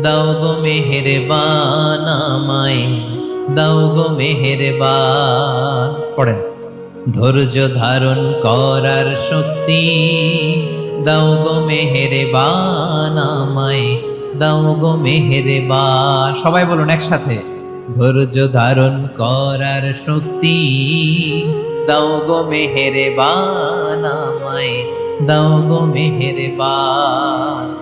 দাও গো মেহেরবান আমায়, দাও গো মেহেরবান। পড়েন। ধৈর্য ধারণ করার শক্তি, দাও গো মেহেরবান আমায়, দাও গো মেহেরবান। সবাই বলুন একসাথে। ধৈর্য ধারণ করার শক্তি, দাও গো মেহেরবান আমায়, দাও গো মেহেরবান।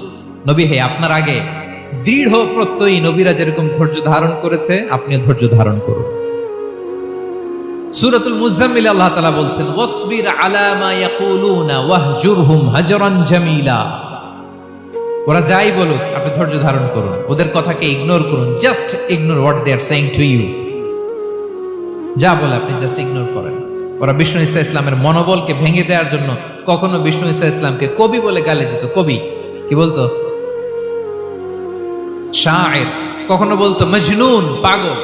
নবী হে, আপনার আগে দৃঢ় প্রত্যয়ী নবীরা যেরকম ধৈর্য ধারণ করেছে, আপনিও ধৈর্য ধারণ করুন। সূরাতুল মুজাম্মিল আল্লাহ তাআলা বলছেন, ওয়াসবির আলা মা ইয়াকুলুনা ওয়াহজুরহুম হাজরান জামিলা। ওরা যাই বলুক, আপনি ধৈর্য ধারণ করুন। ওদের কথাকে ইগনোর করুন, just ignore what they are saying to you. যা বলে আপনি জাস্ট ইগনোর করেন। ওরা বিষ্ণু ইসা ইসলামের মনোবলকে ভেঙে দেওয়ার জন্য কখনো বিষ্ণু ইসা ইসলামকে কবি বলে গালি দিত। কবি? কি বলতো? শায়ের, কখনো বলতো মজনুন, পাগল।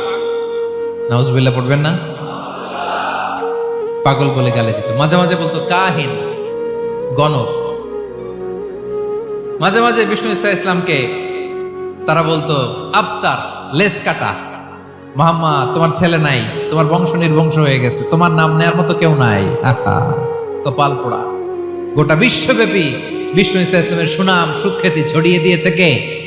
নাউজুবিল্লাহ, পড়বেন না? পাগল বলে গালি দিত। মাঝে মাঝে বলতো কাহিন, গণক। মাঝে মাঝে বিষ্ণু ইসা ইসলামকে তারা বলতো আবতার লেস কাটা। মোহাম্মদ তোমার ছেলে নাই, তোমার বংশ নির্বংশ হয়ে গেছে, তোমার নাম নেয়ার মতো কেউ নাই। আহা, কপাল পোড়া। গোটা বিশ্বব্যাপী বিষ্ণু ইসা ইসলামের সুনাম, সুখ্যাতি ছড়িয়ে দিয়েছে কে?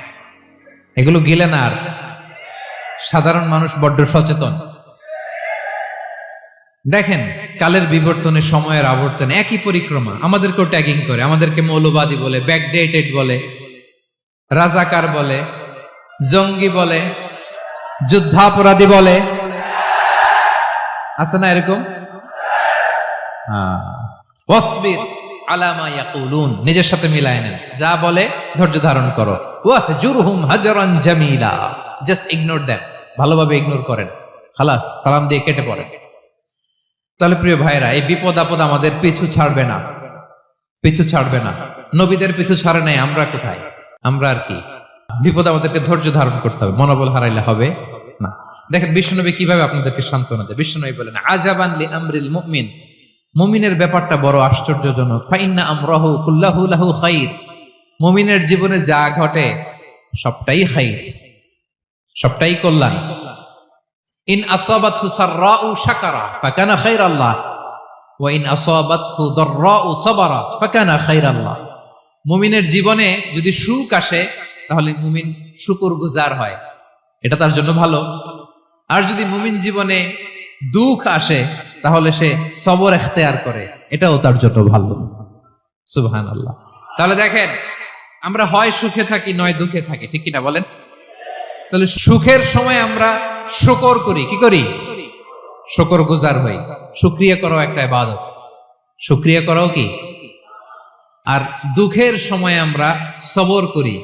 এগুলো গিলে না আর। সাধারণ মানুষ বড্ড সচেতন। দেখেন, কালের বিবর্তনে সময়ের আবর্তনে, একই পরিক্রমা। আমাদেরকেও ট্যাগিং করে, আমাদেরকে মৌলবাদী বলে ব্যাকডেটেড বলে, রাজাকার বলে, জঙ্গি বলে, যুদ্ধাপরাধী বলে। আছে না এরকম? হ্যাঁ। নিজের সাথে মিলায় নেন। যা বলে ধৈর্য ধারণ করো। ওয়াহজুরহুম হাজারান জামিলা। জাস্ট ইগনোর দেন ভালোভাবে ইগনোর করেন। খালাস, সালাম দিয়ে কেটে পড়েন। তাহলে প্রিয় ভাইরা এই বিপদ আপদ আমাদের পিছু ছাড়বে না। পিছু ছাড়বে না। নবীদের পিছু ছাড়ে নাই, আমরা কোথায়? আমরা আর কি? বিপদ আমাদেরকে ধৈর্য ধারণ করতে হবে, মনোবল হারাইলে হবে না। দেখেন, বিশ্বনবী কীভাবে আপনাদেরকে সান্ত্বনা দেয়। বিশ্বনবী বলেন আজাবান লি আমরিল মুমিন। মুমিনের ব্যাপারটা বড় আশ্চর্যজনক। ফাইন্না আমরাহু কুল্লাহু লাহু খাইর। মুমিনের জীবনে যা ঘটে, সবটাই খাইর, সবটাই কল্যাণ। ইন আসাবাতহু সাররাউ শাকারা, ফাকানা খাইরাল্লাহ। ওয়া ইন আসাবাতহু দাররাউ সাবারা, ফাকানা খাইরাল্লাহ। মুমিনের জীবনে যদি সুখ আসে, তাহলে মুমিন শুকর গুজার হয়। এটা তার জন্য ভালো। আর যদি মুমিন জীবনে দুঃখ আসে, তাহলে সে সবর এখতেয়ার করে। এটাও তার জন্য ভালো। সুবহান আল্লাহ তাহলে দেখেন আমরা হয় সুখে থাকি নয় দুঃখে থাকি ঠিক কিনা বলেন? তাহলে সুখের সময় আমরা শকর করি কি করি? শকর গুজার হই। সুক্রিয়া করাও একটা ইবাদত। সুক্রিয়া করাও কি? আর দুঃখের সময় আমরা সবর করি।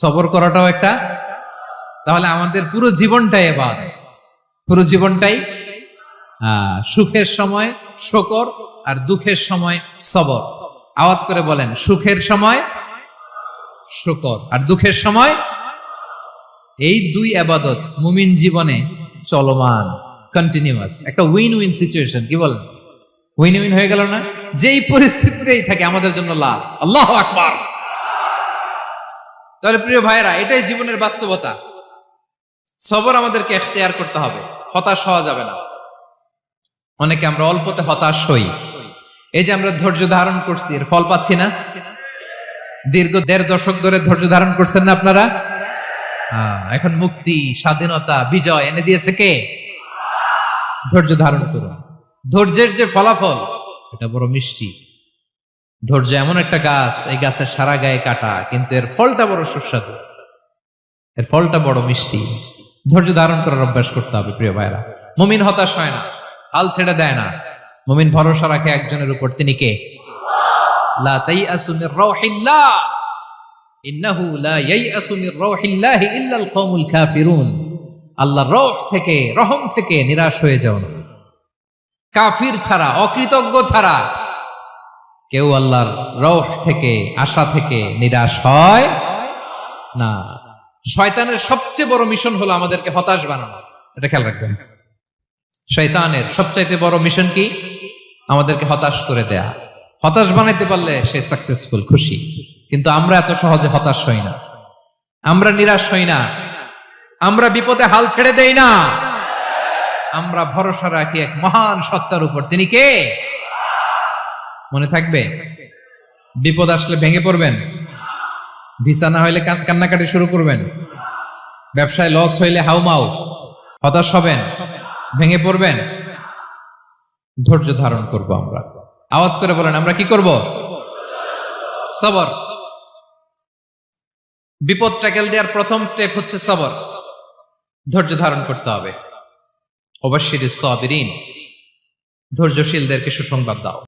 সবর করাটাও একটা? তাহলে আমাদের পুরো জীবনটাই এবাদত পুরো জীবনটাই? আহ, সুখের সময় শকর আর দুঃখের সময় সবর। আওয়াজ করে বলেন সুখের সময় শকর আর দুঃখের সময়? এই দুই আবাদত মুমিন জীবনে চলমান কন্টিনিউয়াস একটা উইন উইন সিচুয়েশন কি বলেন? উইন উইন হয়ে গেল না? যেই পরিস্থিতিতেই থাকে, আমাদের জন্য লাভ। আল্লাহ আকবার। তাহলে প্রিয় ভাইরা এটাই জীবনের বাস্তবতা। সবর আমাদেরকে এখতিয়ার করতে হবে। হতাশ হওয়া যাবে না। অনেকে আমরা অল্পতে হতাশ হই। এই যে আমরা ধৈর্য ধারণ করছি, এর ফল পাচ্ছি না? দীর্ঘ দেড় দশক ধরে ধৈর্য ধারণ করছেন না আপনারা? হ্যাঁ, এখন মুক্তি স্বাধীনতা বিজয় এনে দিয়েছে কে? ধৈর্য ধারণ করুন। ধৈর্যের যে ফলাফল এটা বড় মিষ্টি। ধৈর্য এমন একটা গাছ এই গাছের সারা গায়ে কাটা কিন্তু এর ফলটা বড় সুস্বাদু। এর ফলটা বড় মিষ্টি। ধৈর্য ধারণ করার অভ্যাস করতে হবে প্রিয় ভাইরা। মুমিন হতাশ হয় না হাল ছেড়ে দেয় না। মুমিন ভরসা রাখে একজনের উপর তিনি কে? লা তাইআসু মির রাউহিল্লাহ ইন্নাহু লা ইয়াইআসু মির রাউহিল্লাহি ইল্লাল কওমুল কাফিরুন। আল্লাহর রহ থেকে, রহম থেকে নিরাশ হয়ে যাও কাফির ছাড়া, অকৃতজ্ঞ ছাড়া কেউ আল্লাহর রহ থেকে, আশা থেকে নিরাশ হয় না। শয়তানের সবচেয়ে বড় মিশন হলো আমাদেরকে হতাশ বানানো। এটা খেয়াল রাখবেন। শয়তানের সবচাইতে বড় মিশন কি? আমাদেরকে হতাশ করে দেয়া। হতাশ বানাইতে পারলে সে সাকসেসফুল খুশি। কিন্তু আমরা এত সহজে হতাশ হই না। আমরা নিরাশ হই না। আমরা বিপদে হাল ছেড়ে দেই না। আমরা ভরসা রাখি এক মহান সত্তার উপর। তিনি কে? মনে থাকবে? বিপদ আসলে ভেঙে পড়বেন। ভিসা না হইলে কান্নাকাটি শুরু করবেন। ব্যবসায় লস হইলে হাউমাউ হতাশ হবেন। ভেঙে পড়বেন। ধৈর্য ধারণ করব আমরা। আওয়াজ করে বলেন, আমরা কি করব? সবর। বিপদ ট্যাকেল দেওয়ার প্রথম স্টেপ হচ্ছে সবর। ধৈর্য ধারণ করতে হবে। অবশ্যই সবিরিন। ধৈর্যশীলদেরকে সুসংবাদ দাও।